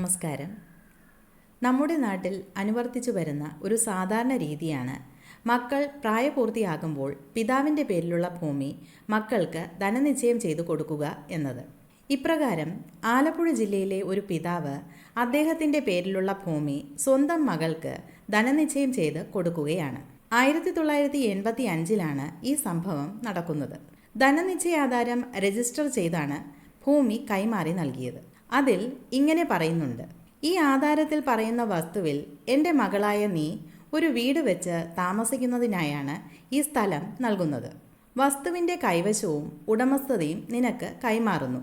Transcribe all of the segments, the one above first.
നമസ്കാരം. നമ്മുടെ നാട്ടിൽ അനുവർത്തിച്ചു വരുന്ന ഒരു സാധാരണ രീതിയാണ് മക്കൾ പ്രായപൂർത്തിയാകുമ്പോൾ പിതാവിന്റെ പേരിലുള്ള ഭൂമി മക്കൾക്ക് ധനനിശ്ചയം ചെയ്തു കൊടുക്കുക എന്നത്. ഇപ്രകാരം ആലപ്പുഴ ജില്ലയിലെ ഒരു പിതാവ് അദ്ദേഹത്തിന്റെ പേരിലുള്ള ഭൂമി സ്വന്തം മകൾക്ക് ധനനിശ്ചയം ചെയ്ത് കൊടുക്കുകയാണ്. ആയിരത്തി തൊള്ളായിരത്തി എൺപത്തി അഞ്ചിലാണ് ഈ സംഭവം നടക്കുന്നത്. ധനനിശ്ചയാധാരം രജിസ്റ്റർ ചെയ്താണ് ഭൂമി കൈമാറി നൽകിയത്. അതിൽ ഇങ്ങനെ പറയുന്നുണ്ട് ഈ ആധാരത്തിൽ പറയുന്ന വസ്തുവിൽ എന്റെ മകളായ നീ ഒരു വീട് വെച്ച് താമസിക്കുന്നതിനായാണ് ഈ സ്ഥലം നൽകുന്നത്. വസ്തുവിന്റെ കൈവശവും ഉടമസ്ഥതയും നിനക്ക് കൈമാറുന്നു.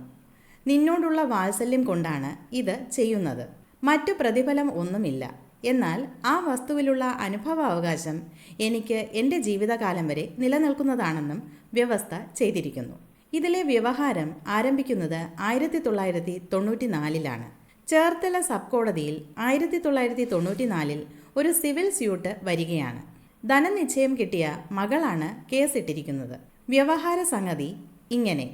നിന്നോടുള്ള വാത്സല്യം കൊണ്ടാണ് ഇത് ചെയ്യുന്നത്. മറ്റു പ്രതിഫലം ഒന്നുമില്ല. എന്നാൽ ആ വസ്തുവിലുള്ള അനുഭവാവകാശം എനിക്ക് എന്റെ ജീവിതകാലം വരെ നിലനിൽക്കുന്നതാണെന്നും വ്യവസ്ഥ ചെയ്തിരിക്കുന്നു. ഇതിലെ വ്യവഹാരം ആരംഭിക്കുന്നത് ആയിരത്തി തൊള്ളായിരത്തി തൊണ്ണൂറ്റി നാലിലാണ് ചേർത്തല സബ് കോടതിയിൽ ആയിരത്തി തൊള്ളായിരത്തി തൊണ്ണൂറ്റിനാലിൽ ഒരു സിവിൽ സ്യൂട്ട് വരികയാണ്. ധനനിശ്ചയം കിട്ടിയ മകളാണ് കേസിട്ടിരിക്കുന്നത്. വ്യവഹാര സംഗതി ഇങ്ങനെ.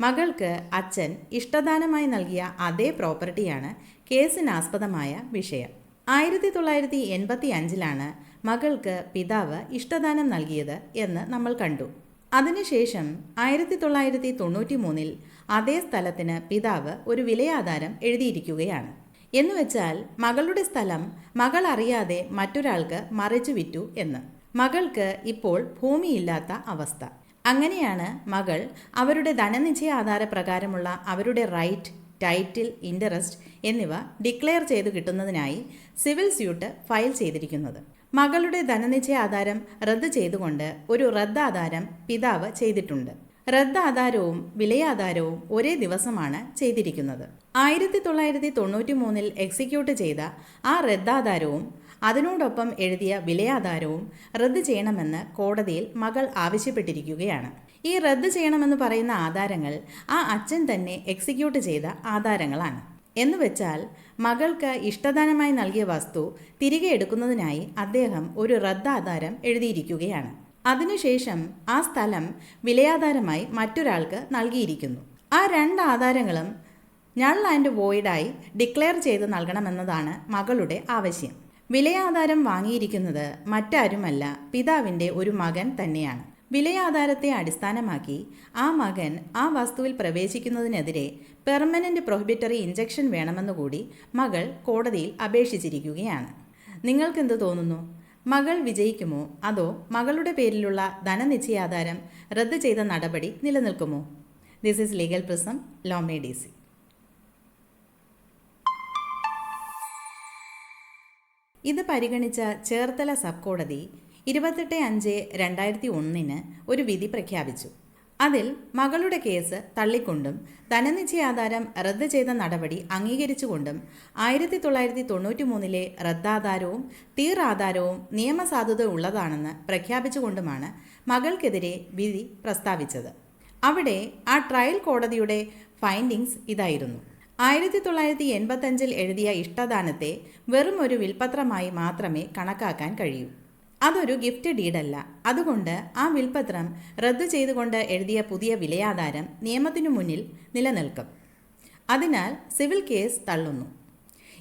മകൾക്ക് അച്ഛൻ ഇഷ്ടദാനമായി നൽകിയ അതേ പ്രോപ്പർട്ടിയാണ് കേസിനാസ്പദമായ വിഷയം. ആയിരത്തി തൊള്ളായിരത്തി എൺപത്തി അഞ്ചിലാണ് മകൾക്ക് പിതാവ് ഇഷ്ടദാനം നൽകിയത് എന്ന് നമ്മൾ കണ്ടു. അതിനുശേഷം ആയിരത്തി തൊള്ളായിരത്തി തൊണ്ണൂറ്റി മൂന്നിൽ അതേ സ്ഥലത്തിന് പിതാവ് ഒരു വിലയാധാരം എഴുതിയിരിക്കുകയാണ്. എന്നുവെച്ചാൽ മകളുടെ സ്ഥലം മകൾ അറിയാതെ മറ്റൊരാൾക്ക് മറിച്ചു വിറ്റു എന്ന്. മകൾക്ക് ഇപ്പോൾ ഭൂമിയില്ലാത്ത അവസ്ഥ. അങ്ങനെയാണ് മകൾ അവരുടെ ധനനിശ്ചയ ആധാര പ്രകാരമുള്ള അവരുടെ റൈറ്റ് ടൈറ്റിൽ ഇന്ററസ്റ്റ് എന്നിവ ഡിക്ലെയർ ചെയ്തു കിട്ടുന്നതിനായി സിവിൽ സ്യൂട്ട് ഫയൽ ചെയ്തിരിക്കുന്നത്. മകളുടെ ധനനിശ്ചയ ആധാരം റദ്ദ് ചെയ്തുകൊണ്ട് ഒരു റദ്ദാധാരം പിതാവ് ചെയ്തിട്ടുണ്ട്. റദ്ദാധാരവും വിലയാധാരവും ഒരേ ദിവസമാണ് ചെയ്തിരിക്കുന്നത്. ആയിരത്തി തൊള്ളായിരത്തി തൊണ്ണൂറ്റി മൂന്നിൽ എക്സിക്യൂട്ട് ചെയ്ത ആ റദ്ദാധാരവും അതിനോടൊപ്പം എഴുതിയ വിലയാധാരവും റദ്ദ് ചെയ്യണമെന്ന് കോടതിയിൽ മകൾ ആവശ്യപ്പെട്ടിരിക്കുകയാണ്. ഈ റദ്ദ് ചെയ്യണമെന്ന് പറയുന്ന ആധാരങ്ങൾ ആ അച്ഛൻ തന്നെ എക്സിക്യൂട്ട് ചെയ്ത ആധാരങ്ങളാണ്. എന്ന് വെച്ചാൽ മകൾക്ക് ഇഷ്ടദാനമായി നൽകിയ വസ്തു തിരികെ എടുക്കുന്നതിനായി അദ്ദേഹം ഒരു റദ്ദാധാരം എഴുതിയിരിക്കുകയാണ്. അതിനുശേഷം ആ സ്ഥലം വിലയാധാരമായി മറ്റൊരാൾക്ക് നൽകിയിരിക്കുന്നു. ആ രണ്ട് ആധാരങ്ങളും ഞൾ ആൻഡ് വോയിഡായി ഡിക്ലെയർ ചെയ്ത് നൽകണമെന്നതാണ് മകളുടെ ആവശ്യം. വിലയാധാരം വാങ്ങിയിരിക്കുന്നത് മറ്റാരുമല്ല പിതാവിന്റെ ഒരു മകൻ തന്നെയാണ്. വിലയാധാരത്തെ അടിസ്ഥാനമാക്കി ആ മകൻ ആ വസ്തുവിൽ പ്രവേശിക്കുന്നതിനെതിരെ പെർമനന്റ് പ്രൊഹിബിറ്ററി ഇഞ്ചക്ഷൻ വേണമെന്നുകൂടി മകൾ കോടതിയിൽ അപേക്ഷിച്ചിരിക്കുകയാണ്. നിങ്ങൾക്കെന്ത് തോന്നുന്നു? മകൾ വിജയിക്കുമോ? അതോ മകളുടെ പേരിലുള്ള ധനനിശ്ചയാധാരം റദ്ദ് ചെയ്ത നടപടി നിലനിൽക്കുമോ? ദിസ് ഈസ് ലീഗൽ പ്രിസം ലോമേ ഡി സി ഇത് പരിഗണിച്ച ചേർത്തല സബ് കോടതി ഇരുപത്തെട്ട് അഞ്ച് രണ്ടായിരത്തി ഒന്നിന് ഒരു വിധി പ്രഖ്യാപിച്ചു. അതിൽ മകളുടെ കേസ് തള്ളിക്കൊണ്ടും ധനനിശ്ചയാധാരം റദ്ദ് ചെയ്ത നടപടി അംഗീകരിച്ചുകൊണ്ടും ആയിരത്തി തൊള്ളായിരത്തി തൊണ്ണൂറ്റി മൂന്നിലെ റദ്ദാധാരവും തീറാധാരവും നിയമസാധുത ഉള്ളതാണെന്ന് പ്രഖ്യാപിച്ചുകൊണ്ടുമാണ് മകൾക്കെതിരെ വിധി പ്രസ്താവിച്ചത്. അവിടെ ആ ട്രയൽ കോടതിയുടെ ഫൈൻഡിങ്സ് ഇതായിരുന്നു. ആയിരത്തി തൊള്ളായിരത്തി എൺപത്തഞ്ചിൽ എഴുതിയ ഇഷ്ടദാനത്തെ വെറും ഒരു വിൽപത്രമായി മാത്രമേ കണക്കാക്കാൻ കഴിയൂ. അതൊരു ഗിഫ്റ്റ് ഡീഡല്ല അതുകൊണ്ട് ആ വിൽപത്രം റദ്ദു ചെയ്തുകൊണ്ട് എഴുതിയ പുതിയ വിലയാധാരം നിയമത്തിനു മുന്നിൽ നിലനിൽക്കും. അതിനാൽ സിവിൽ കേസ് തള്ളുന്നു.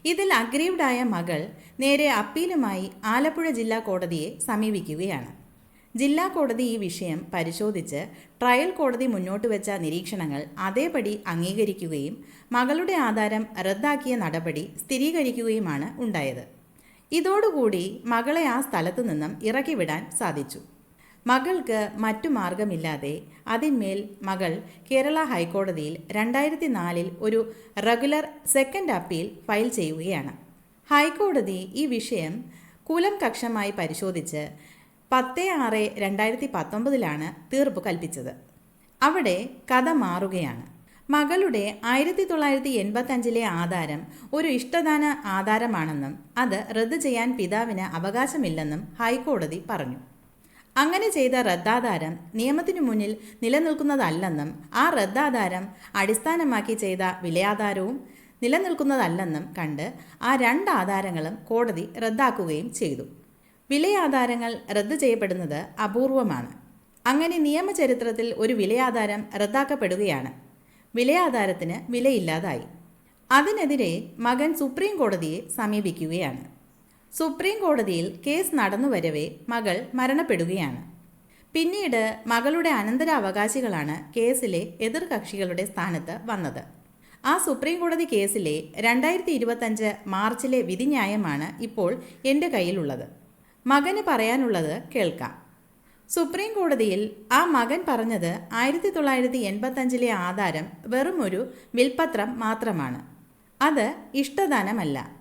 ഇതിൽ അഗ്രീവ്ഡായ മകൾ നേരെ അപ്പീലുമായി ആലപ്പുഴ ജില്ലാ കോടതിയെ സമീപിക്കുകയാണ്. ജില്ലാ കോടതി ഈ വിഷയം പരിശോധിച്ച് ട്രയൽ കോടതി മുന്നോട്ട് വെച്ച നിരീക്ഷണങ്ങൾ അതേപടി അംഗീകരിക്കുകയും മകളുടെ ആധാരം റദ്ദാക്കിയ നടപടി സ്ഥിരീകരിക്കുകയുമാണ് ഉണ്ടായത്. ഇതോടുകൂടി മകളെ ആ സ്ഥലത്തു നിന്നും ഇറക്കിവിടാൻ സാധിച്ചു. മകൾക്ക് മറ്റു മാർഗമില്ലാതെ അതിന്മേൽ മകൾ കേരള ഹൈക്കോടതിയിൽ രണ്ടായിരത്തി നാലിൽ ഒരു റെഗുലർ സെക്കൻഡ് അപ്പീൽ ഫയൽ ചെയ്യുകയാണ്. ഹൈക്കോടതി ഈ വിഷയം കുലം കക്ഷമായി പരിശോധിച്ച് പത്ത് ആറ് രണ്ടായിരത്തി പത്തൊമ്പതിലാണ് തീർപ്പ് കൽപ്പിച്ചത്. അവിടെ കഥ മാറുകയാണ്. മകളുടെ ആയിരത്തി തൊള്ളായിരത്തി എൺപത്തഞ്ചിലെ ആധാരം ഒരു ഇഷ്ടദാന ആധാരമാണെന്നും അത് റദ്ദ് ചെയ്യാൻ പിതാവിന് അവകാശമില്ലെന്നും ഹൈക്കോടതി പറഞ്ഞു. അങ്ങനെ ചെയ്ത റദ്ദാധാരം നിയമത്തിനു മുന്നിൽ നിലനിൽക്കുന്നതല്ലെന്നും ആ റദ്ദാധാരം അടിസ്ഥാനമാക്കി ചെയ്ത വിലയാധാരവും നിലനിൽക്കുന്നതല്ലെന്നും കണ്ട് ആ രണ്ട് ആധാരങ്ങളും കോടതി റദ്ദാക്കുകയും ചെയ്തു. വിലയാധാരങ്ങൾ റദ്ദ് ചെയ്യപ്പെടുന്നത് അപൂർവമാണ്. അങ്ങനെ നിയമചരിത്രത്തിൽ ഒരു വിലയാധാരം റദ്ദാക്കപ്പെടുകയാണ്. വിലയാധാരത്തിന് വിലയില്ലാതായി. അതിനെതിരെ മകൻ സുപ്രീം കോടതിയെ സമീപിക്കുകയാണ്. സുപ്രീം കോടതിയിൽ കേസ് നടന്നുവരവേ മകൾ മരണപ്പെടുകയാണ്. പിന്നീട് മകളുടെ അനന്തരാവകാശികളാണ് കേസിലെ എതിർകക്ഷികളുടെ സ്ഥാനത്ത് വന്നത്. ആ സുപ്രീം കോടതി കേസിലെ രണ്ടായിരത്തി ഇരുപത്തഞ്ച് മാർച്ചിലെ വിധിന്യായമാണ് ഇപ്പോൾ എന്റെ കയ്യിലുള്ളത്. മകന് പറയാനുള്ളത് കേൾക്കാം. സുപ്രീം കോടതിയിൽ ആ മകൻ പറഞ്ഞത് ആയിരത്തി തൊള്ളായിരത്തി എൺപത്തഞ്ചിലെ ആധാരം ഒരു വിൽപ്പത്രം മാത്രമാണ്. അത് ഇഷ്ടദാനമല്ല.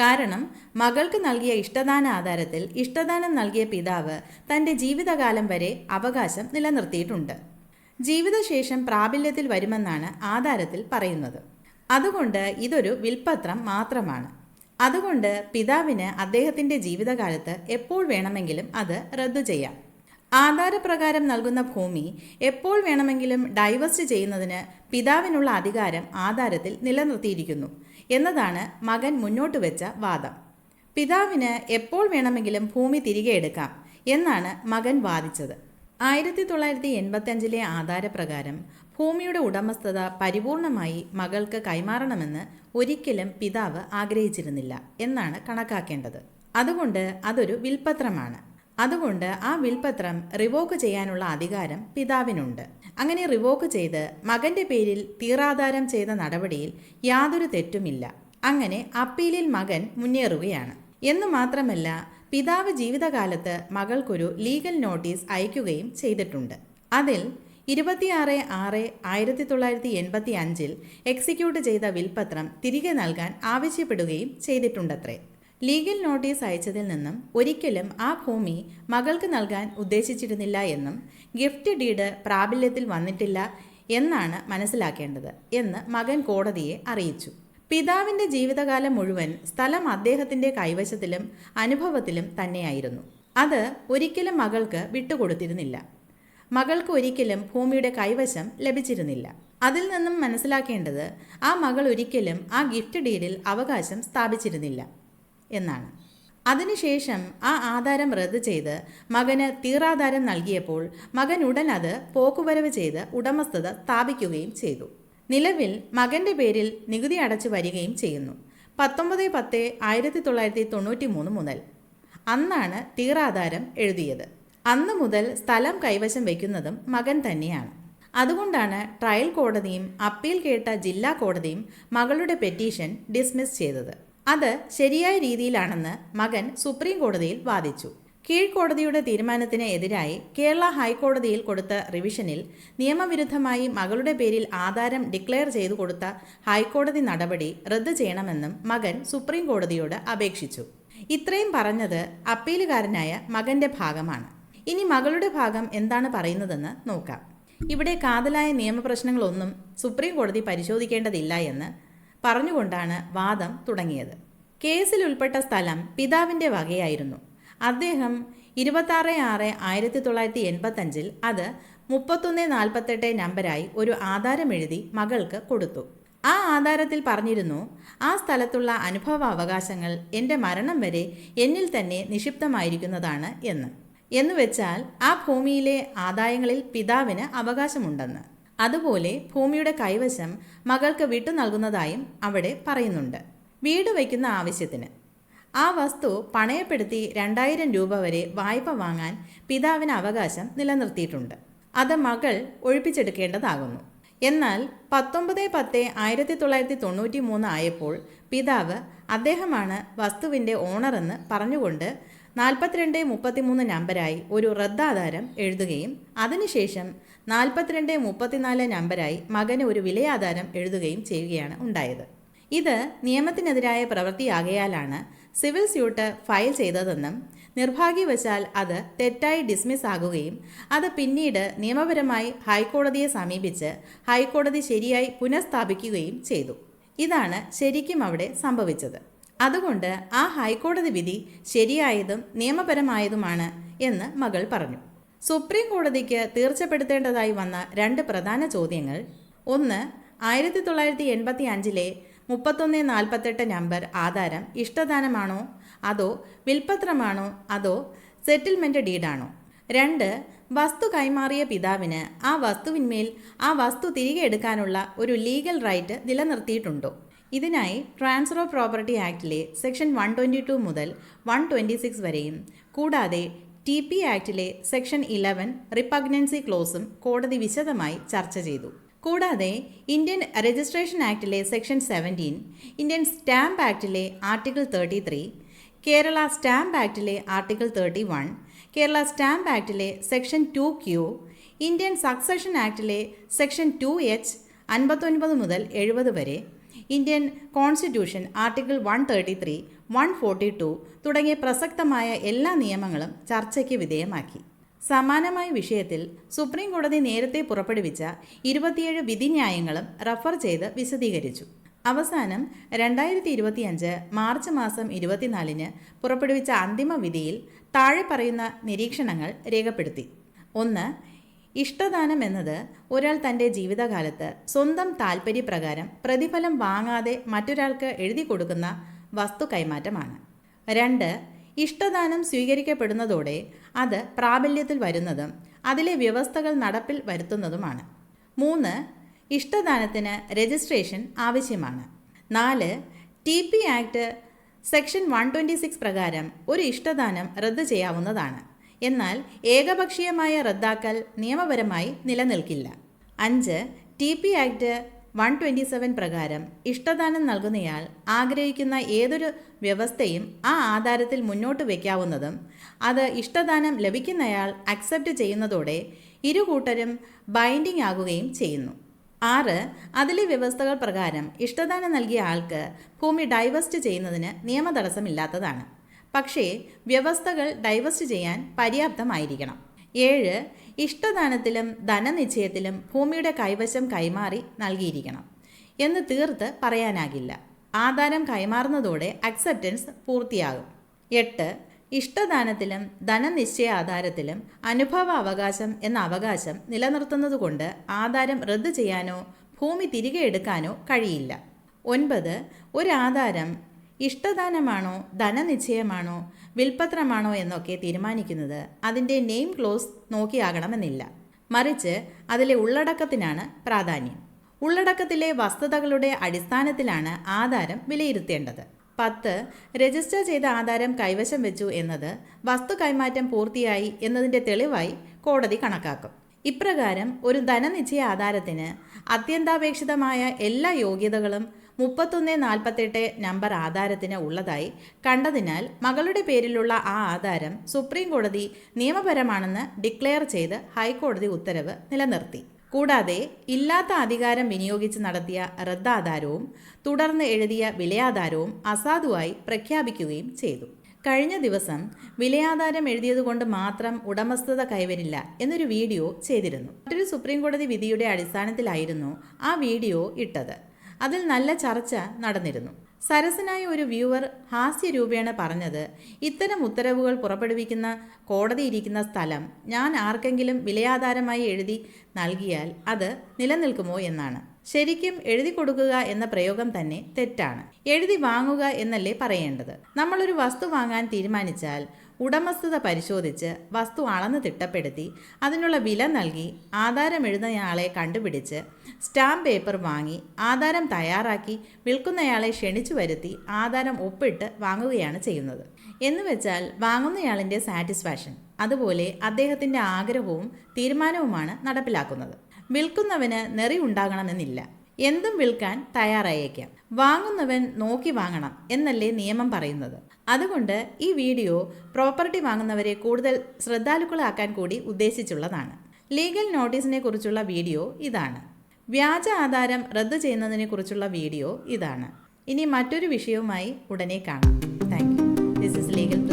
കാരണം മകൾക്ക് നൽകിയ ഇഷ്ടദാന ആധാരത്തിൽ ഇഷ്ടദാനം നൽകിയ പിതാവ് തന്റെ ജീവിതകാലം വരെ അവകാശം നിലനിർത്തിയിട്ടുണ്ട്. ജീവിതശേഷം പ്രാബല്യത്തിൽ വരുമെന്നാണ് ആധാരത്തിൽ പറയുന്നത്. അതുകൊണ്ട് ഇതൊരു വിൽപ്പത്രം മാത്രമാണ്. അതുകൊണ്ട് പിതാവിന് അദ്ദേഹത്തിന്റെ ജീവിതകാലത്ത് എപ്പോൾ വേണമെങ്കിലും അത് റദ്ദു ചെയ്യാം. ആധാരപ്രകാരം നൽകുന്ന ഭൂമി എപ്പോൾ വേണമെങ്കിലും ഡൈവേഴ്സ് ചെയ്യുന്നതിന് പിതാവിനുള്ള അധികാരം ആധാരത്തിൽ നിലനിർത്തിയിരിക്കുന്നു എന്നതാണ് മകൻ മുന്നോട്ട് വെച്ച വാദം. പിതാവിന് എപ്പോൾ വേണമെങ്കിലും ഭൂമി തിരികെ എടുക്കാം എന്നാണ് മകൻ വാദിച്ചത്. ആയിരത്തി തൊള്ളായിരത്തി എൺപത്തഞ്ചിലെ ആധാരപ്രകാരം ഭൂമിയുടെ ഉടമസ്ഥത പരിപൂർണമായി മകൾക്ക് കൈമാറണമെന്ന് ഒരിക്കലും പിതാവ് ആഗ്രഹിച്ചിരുന്നില്ല എന്നാണ് കണക്കാക്കേണ്ടത്. അതുകൊണ്ട് അതൊരു വിൽപ്പത്രമാണ് അതുകൊണ്ട് ആ വിൽപത്രം റിവോക്ക് ചെയ്യാനുള്ള അധികാരം പിതാവിനുണ്ട്. അങ്ങനെ റിവോക്ക് ചെയ്ത് മകന്റെ പേരിൽ തീറാധാരം ചെയ്ത നടപടിയിൽ യാതൊരു തെറ്റുമില്ല. അങ്ങനെ അപ്പീലിൽ മകൻ മുന്നേറുകയാണ്. എന്നു മാത്രമല്ല പിതാവ് ജീവിതകാലത്ത് മകൾക്കൊരു ലീഗൽ നോട്ടീസ് അയക്കുകയും ചെയ്തിട്ടുണ്ട്. അതിൽ ഇരുപത്തിയാറ് ആറ് ആയിരത്തി തൊള്ളായിരത്തി എൺപത്തി അഞ്ചിൽ എക്സിക്യൂട്ട് ചെയ്ത വിൽപത്രം തിരികെ നൽകാൻ ആവശ്യപ്പെടുകയും ചെയ്തിട്ടുണ്ടത്രേ. ലീഗൽ നോട്ടീസ് അയച്ചതിൽ നിന്നും ഒരിക്കലും ആ ഭൂമി മകൾക്ക് നൽകാൻ ഉദ്ദേശിച്ചിരുന്നില്ല എന്നും ഗിഫ്റ്റ് ഡീഡ് പ്രാബല്യത്തിൽ വന്നിട്ടില്ല എന്നാണ് മനസ്സിലാക്കേണ്ടത് എന്ന് മകൻ കോടതിയെ അറിയിച്ചു. പിതാവിന്റെ ജീവിതകാലം മുഴുവൻ സ്ഥലം അദ്ദേഹത്തിന്റെ കൈവശത്തിലും അനുഭവത്തിലും തന്നെയായിരുന്നു. അത് ഒരിക്കലും മകൾക്ക് വിട്ടുകൊടുത്തിരുന്നില്ല. മകൾക്ക് ഒരിക്കലും ഭൂമിയുടെ കൈവശം ലഭിച്ചിരുന്നില്ല. അതിൽ നിന്നും മനസ്സിലാക്കേണ്ടത് ആ മകൾ ഒരിക്കലും ആ ഗിഫ്റ്റ് ഡീഡിൽ അവകാശം സ്ഥാപിച്ചിരുന്നില്ല. എന്നാണ്. അതിനുശേഷം ആ ആധാരം റദ്ദ് ചെയ്ത് മകന് തീറാധാരം നൽകിയപ്പോൾ മകൻ ഉടൻ അത് പോക്കുവരവ് ചെയ്ത് ഉടമസ്ഥത സ്ഥാപിക്കുകയും ചെയ്തു. നിലവിൽ മകന്റെ പേരിൽ നികുതി അടച്ചു വരികയും ചെയ്യുന്നു. പത്തൊമ്പത് പത്ത് ആയിരത്തി തൊള്ളായിരത്തി തൊണ്ണൂറ്റി മൂന്ന് മുതൽ. അന്നാണ് തീറാധാരം എഴുതിയത്. അന്ന് മുതൽ സ്ഥലം കൈവശം വയ്ക്കുന്നതും മകൻ തന്നെയാണ്. അതുകൊണ്ടാണ് ട്രയൽ കോടതിയും അപ്പീൽ കേട്ട ജില്ലാ കോടതിയും മകളുടെ പെറ്റീഷൻ ഡിസ്മിസ് ചെയ്തത്. അത് ശരിയായ രീതിയിലാണെന്ന് മകൻ സുപ്രീം കോടതിയിൽ വാദിച്ചു. കീഴ്ക്കോടതിയുടെ തീരുമാനത്തിന് എതിരായി കേരള ഹൈക്കോടതിയിൽ കൊടുത്ത റിവിഷനിൽ നിയമവിരുദ്ധമായി മകളുടെ പേരിൽ ആധാരം ഡിക്ലെയർ ചെയ്തു കൊടുത്ത ഹൈക്കോടതി നടപടി റദ്ദ് ചെയ്യണമെന്നും മകൻ സുപ്രീം കോടതിയോട് അപേക്ഷിച്ചു. ഇത്രയും പറഞ്ഞത് അപ്പീലുകാരനായ മകന്റെ ഭാഗമാണ്. ഇനി മകളുടെ ഭാഗം എന്താണ് പറയുന്നതെന്ന് നോക്കാം. ഇവിടെ കാതലായ നിയമപ്രശ്നങ്ങളൊന്നും സുപ്രീം കോടതി പരിശോധിക്കേണ്ടതില്ല എന്ന് പറഞ്ഞുകൊണ്ടാണ് വാദം തുടങ്ങിയത്. കേസിൽ ഉൾപ്പെട്ട സ്ഥലം പിതാവിന്റെ വകയായിരുന്നു. അദ്ദേഹം ഇരുപത്താറ് ആറ് ആയിരത്തി തൊള്ളായിരത്തി എൺപത്തഞ്ചിൽ അത് മുപ്പത്തൊന്ന് നാൽപ്പത്തെട്ട് നമ്പരായി ഒരു ആധാരം എഴുതി മകൾക്ക് കൊടുത്തു. ആ ആധാരത്തിൽ പറഞ്ഞിരുന്നു ആ സ്ഥലത്തുള്ള അനുഭവ അവകാശങ്ങൾ എന്റെ മരണം വരെ എന്നിൽ തന്നെ നിക്ഷിപ്തമായിരിക്കുന്നതാണ് എന്ന്. എന്നുവെച്ചാൽ ആ ഭൂമിയിലെ ആദായങ്ങളിൽ പിതാവിന് അവകാശമുണ്ടെന്ന്. അതുപോലെ ഭൂമിയുടെ കൈവശം മകൾക്ക് വിട്ടു നൽകുന്നതായും അവിടെ പറയുന്നുണ്ട്. വീട് വയ്ക്കുന്ന ആവശ്യത്തിന്. ആ വസ്തു പണയപ്പെടുത്തി രണ്ടായിരം രൂപ വരെ വായ്പ വാങ്ങാൻ പിതാവിന് അവകാശം നിലനിർത്തിയിട്ടുണ്ട്. അത് മകൾ ഒഴിപ്പിച്ചെടുക്കേണ്ടതാകുന്നു. എന്നാൽ പത്തൊമ്പത് പത്ത് ആയിരത്തി തൊള്ളായിരത്തി തൊണ്ണൂറ്റി മൂന്ന് ആയപ്പോൾ പിതാവ് അദ്ദേഹമാണ് വസ്തുവിന്റെ ഓണറെന്ന് പറഞ്ഞുകൊണ്ട് നാൽപ്പത്തിരണ്ട് മുപ്പത്തിമൂന്ന് നമ്പരായി ഒരു റദ്ദാധാരം എഴുതുകയും അതിനുശേഷം നാൽപ്പത്തിരണ്ട് മുപ്പത്തിനാല് നമ്പരായി മകന് ഒരു വിലയാധാരം എഴുതുകയും ചെയ്യുകയാണ് ഉണ്ടായത്. ഇത് നിയമത്തിനെതിരായ പ്രവൃത്തിയാകയാലാണ് സിവിൽ സ്യൂട്ട് ഫയൽ ചെയ്തതെന്നും നിർഭാഗ്യവശാൽ അത് തെറ്റായി ഡിസ്മിസ് ആകുകയും അത് പിന്നീട് നിയമപരമായി ഹൈക്കോടതിയെ സമീപിച്ച് ഹൈക്കോടതി ശരിയായി പുനഃസ്ഥാപിക്കുകയും ചെയ്തു. ഇതാണ് ശരിക്കും അവിടെ സംഭവിച്ചത്. അതുകൊണ്ട് ആ ഹൈക്കോടതി വിധി ശരിയായതും നിയമപരമായതുമാണ് എന്ന് മകൾ പറഞ്ഞു. സുപ്രീം കോടതിക്ക് തീർച്ചപ്പെടുത്തേണ്ടതായി വന്ന രണ്ട് പ്രധാന ചോദ്യങ്ങൾ. ഒന്ന് ആയിരത്തി തൊള്ളായിരത്തി എൺപത്തി അഞ്ചിലെ മുപ്പത്തൊന്ന് നാൽപ്പത്തെട്ട് നമ്പർ ആധാരം ഇഷ്ടദാനമാണോ? അതോ വിൽപ്പത്രമാണോ അതോ സെറ്റിൽമെന്റ് ഡീഡാണോ? രണ്ട് വസ്തു കൈമാറിയ പിതാവിന് ആ വസ്തുവിന്മേൽ ആ വസ്തു തിരികെ എടുക്കാനുള്ള ഒരു ലീഗൽ റൈറ്റ് നിലനിർത്തിയിട്ടുണ്ടോ? ഇതിനായി ട്രാൻസ്ഫർ ഓഫ് പ്രോപ്പർട്ടി ആക്ടിലെ സെക്ഷൻ വൺ ട്വന്റി ടു മുതൽ വൺ ട്വന്റി സിക്സ് വരെയും കൂടാതെ ടി പി ആക്ടിലെ സെക്ഷൻ ഇലവൻ റിപ്പഗ്നൻസി ക്ലോസും കോടതി വിശദമായി ചർച്ച ചെയ്തു. കൂടാതെ ഇന്ത്യൻ രജിസ്ട്രേഷൻ ആക്ടിലെ section seventeen Indian stamp ആക്ടിലെ article thirty three Kerala stamp ആക്ടിലെ article thirty one Kerala stamp ആക്ടിലെ section two Q Indian succession ആക്ടിലെ section two H അൻപത്തൊൻപത് മുതൽ എഴുപത് വരെ Indian constitution article one thirty three one forty two തുടങ്ങിയ പ്രസക്തമായ എല്ലാ നിയമങ്ങളും ചർച്ചയ്ക്ക് വിധേയമാക്കി. സമാനമായ വിഷയത്തിൽ സുപ്രീം കോടതി നേരത്തെ പുറപ്പെടുവിച്ച ഇരുപത്തിയേഴ് വിധിന്യായങ്ങളും റഫർ ചെയ്ത് വിശദീകരിച്ചു. അവസാനം രണ്ടായിരത്തി ഇരുപത്തിയഞ്ച് മാർച്ച് മാസം ഇരുപത്തിനാലിന് പുറപ്പെടുവിച്ച അന്തിമ വിധിയിൽ താഴെ പറയുന്ന നിരീക്ഷണങ്ങൾ രേഖപ്പെടുത്തി. ഒന്ന് ഇഷ്ടദാനം എന്നത് ഒരാൾ തന്റെ ജീവിതകാലത്ത് സ്വന്തം താൽപ്പര്യപ്രകാരം പ്രതിഫലം വാങ്ങാതെ മറ്റൊരാൾക്ക് എഴുതി കൊടുക്കുന്ന വസ്തു കൈമാറ്റമാണ്. രണ്ട് ഇഷ്ടദാനം സ്വീകരിക്കപ്പെടുന്നതോടെ അത് പ്രാബല്യത്തിൽ വരുന്നതും അതിലെ വ്യവസ്ഥകൾ നടപ്പിൽ വരുത്തുന്നതുമാണ്. മൂന്ന് ഇഷ്ടദാനത്തിന് രജിസ്ട്രേഷൻ ആവശ്യമാണ്. നാല് T P act section one പ്രകാരം ഒരു ഇഷ്ടദാനം റദ്ദ് ചെയ്യാവുന്നതാണ്. എന്നാൽ ഏകപക്ഷീയമായ റദ്ദാക്കൽ നിയമപരമായി നിലനിൽക്കില്ല. അഞ്ച് T P act one twenty seven പ്രകാരം ഇഷ്ടദാനം നൽകുന്നയാൾ ആഗ്രഹിക്കുന്ന ഏതൊരു വ്യവസ്ഥയും ആ ആധാരത്തിൽ മുന്നോട്ട് വയ്ക്കാവുന്നതും അത് ഇഷ്ടദാനം ലഭിക്കുന്നയാൾ അക്സെപ്റ്റ് ചെയ്യുന്നതോടെ ഇരു കൂട്ടരും ബൈൻഡിംഗ് ആകുകയും ചെയ്യുന്നു. ആറ് അതിലെ വ്യവസ്ഥകൾ പ്രകാരം ഇഷ്ടദാനം നൽകിയ ആൾക്ക് ഭൂമി ഡൈവസ്റ്റ് ചെയ്യുന്നതിന് നിയമതടസ്സമില്ലാത്തതാണ്. പക്ഷേ വ്യവസ്ഥകൾ ഡൈവസ്റ്റ് ചെയ്യാൻ പര്യാപ്തമായിരിക്കണം. ഏഴ് ഇഷ്ടദാനത്തിലും ധനനിശ്ചയത്തിലും ഭൂമിയുടെ കൈവശം കൈമാറി നൽകിയിരിക്കണം എന്ന് തീർത്ത് പറയാനാകില്ല. ആധാരം കൈമാറുന്നതോടെ അക്സെപ്റ്റൻസ് പൂർത്തിയാകും. എട്ട് ഇഷ്ടദാനത്തിലും ധനനിശ്ചയ ആധാരത്തിലും അനുഭവ അവകാശം എന്ന അവകാശം നിലനിർത്തുന്നതുകൊണ്ട് ആധാരം റദ്ദ് ചെയ്യാനോ ഭൂമി തിരികെ എടുക്കാനോ കഴിയില്ല. ഒൻപത് ഒരു ആധാരം ഇഷ്ടദാനമാണോ ധനനിശ്ചയമാണോ വിൽപ്പത്രമാണോ എന്നൊക്കെ തീരുമാനിക്കുന്നത് അതിന്റെ നെയിം ക്ലോസ് നോക്കിയാകണമെന്നില്ല. മറിച്ച് അതിലെ ഉള്ളടക്കത്തിനാണ് പ്രാധാന്യം. ഉള്ളടക്കത്തിലെ വസ്തുതകളുടെ അടിസ്ഥാനത്തിലാണ് ആധാരം വിലയിരുത്തേണ്ടത്. പത്ത് രജിസ്റ്റർ ചെയ്ത ആധാരം കൈവശം വെച്ചു എന്നത് വസ്തു കൈമാറ്റം പൂർത്തിയായി എന്നതിന്റെ തെളിവായി കോടതി കണക്കാക്കും. ഇപ്രകാരം ഒരു ധനനിശ്ചയ ആധാരത്തിന് അത്യന്താപേക്ഷിതമായ എല്ലാ യോഗ്യതകളും മുപ്പത്തൊന്ന് നാൽപ്പത്തെട്ട് നമ്പർ ആധാരത്തിന് ഉള്ളതായി കണ്ടതിനാൽ മകളുടെ പേരിലുള്ള ആ ആധാരം സുപ്രീം കോടതി നിയമപരമാണെന്ന് ഡിക്ലെയർ ചെയ്ത് ഹൈക്കോടതി ഉത്തരവ് നിലനിർത്തി. കൂടാതെ ഇല്ലാത്ത അധികാരം വിനിയോഗിച്ച് നടത്തിയ റദ്ദാധാരവും തുടർന്ന് എഴുതിയ വിലയാധാരവും അസാധുവായി പ്രഖ്യാപിക്കുകയും ചെയ്തു. കഴിഞ്ഞ ദിവസം വിലയാധാരം എഴുതിയതുകൊണ്ട് മാത്രം ഉടമസ്ഥത കൈവരില്ല എന്നൊരു വീഡിയോ ചെയ്തിരുന്നു. മറ്റൊരു സുപ്രീം കോടതി വിധിയുടെ അടിസ്ഥാനത്തിലായിരുന്നു ആ വീഡിയോ ഇട്ടത്. അതിൽ നല്ല ചർച്ച നടന്നിരുന്നു. സരസനായ ഒരു വ്യൂവർ ഹാസ്യരൂപേണ പറഞ്ഞത് ഇത്തരം ഉത്തരവുകൾ പുറപ്പെടുവിക്കുന്ന കോടതി ഇരിക്കുന്ന സ്ഥലം ഞാൻ ആർക്കെങ്കിലും വിലയാധാരമായി എഴുതി നൽകിയാൽ അത് നിലനിൽക്കുമോ? എന്നാണ്. ശരിക്കും എഴുതി കൊടുക്കുക എന്ന പ്രയോഗം തന്നെ തെറ്റാണ്. എഴുതി വാങ്ങുക എന്നല്ലേ പറയേണ്ടത്? നമ്മളൊരു വസ്തു വാങ്ങാൻ തീരുമാനിച്ചാൽ ഉടമസ്ഥത പരിശോധിച്ച് വസ്തു അളന്ന് തിട്ടപ്പെടുത്തി അതിനുള്ള വില നൽകി ആധാരം എഴുതുന്നയാളെ കണ്ടുപിടിച്ച് സ്റ്റാമ്പ് പേപ്പർ വാങ്ങി ആധാരം തയ്യാറാക്കി വിൽക്കുന്നയാളെ ക്ഷണിച്ചു വരുത്തി ആധാരം ഒപ്പിട്ട് വാങ്ങുകയാണ് ചെയ്യുന്നത്. എന്ന് വെച്ചാൽ വാങ്ങുന്നയാളിന്റെ സാറ്റിസ്ഫാക്ഷൻ അതുപോലെ അദ്ദേഹത്തിന്റെ ആഗ്രഹവും തീരുമാനവുമാണ് നടപ്പിലാക്കുന്നത്. വിൽക്കുന്നവന് നെറി ഉണ്ടാകണമെന്നില്ല. എന്തും വിൽക്കാൻ തയ്യാറായേക്കാം. വാങ്ങുന്നവൻ നോക്കി വാങ്ങണം എന്നല്ലേ നിയമം പറയുന്നത്. അതുകൊണ്ട് ഈ വീഡിയോ പ്രോപ്പർട്ടി വാങ്ങുന്നവരെ കൂടുതൽ ശ്രദ്ധാലുക്കളാക്കാൻ കൂടി ഉദ്ദേശിച്ചുള്ളതാണ്. ലീഗൽ നോട്ടീസിനെ കുറിച്ചുള്ള വീഡിയോ ഇതാണ്. വ്യാജ ആധാരം റദ്ദു ചെയ്യുന്നതിനെ കുറിച്ചുള്ള വീഡിയോ ഇതാണ്. ഇനി മറ്റൊരു വിഷയവുമായി ഉടനെ കാണാം. Thank you. This is legal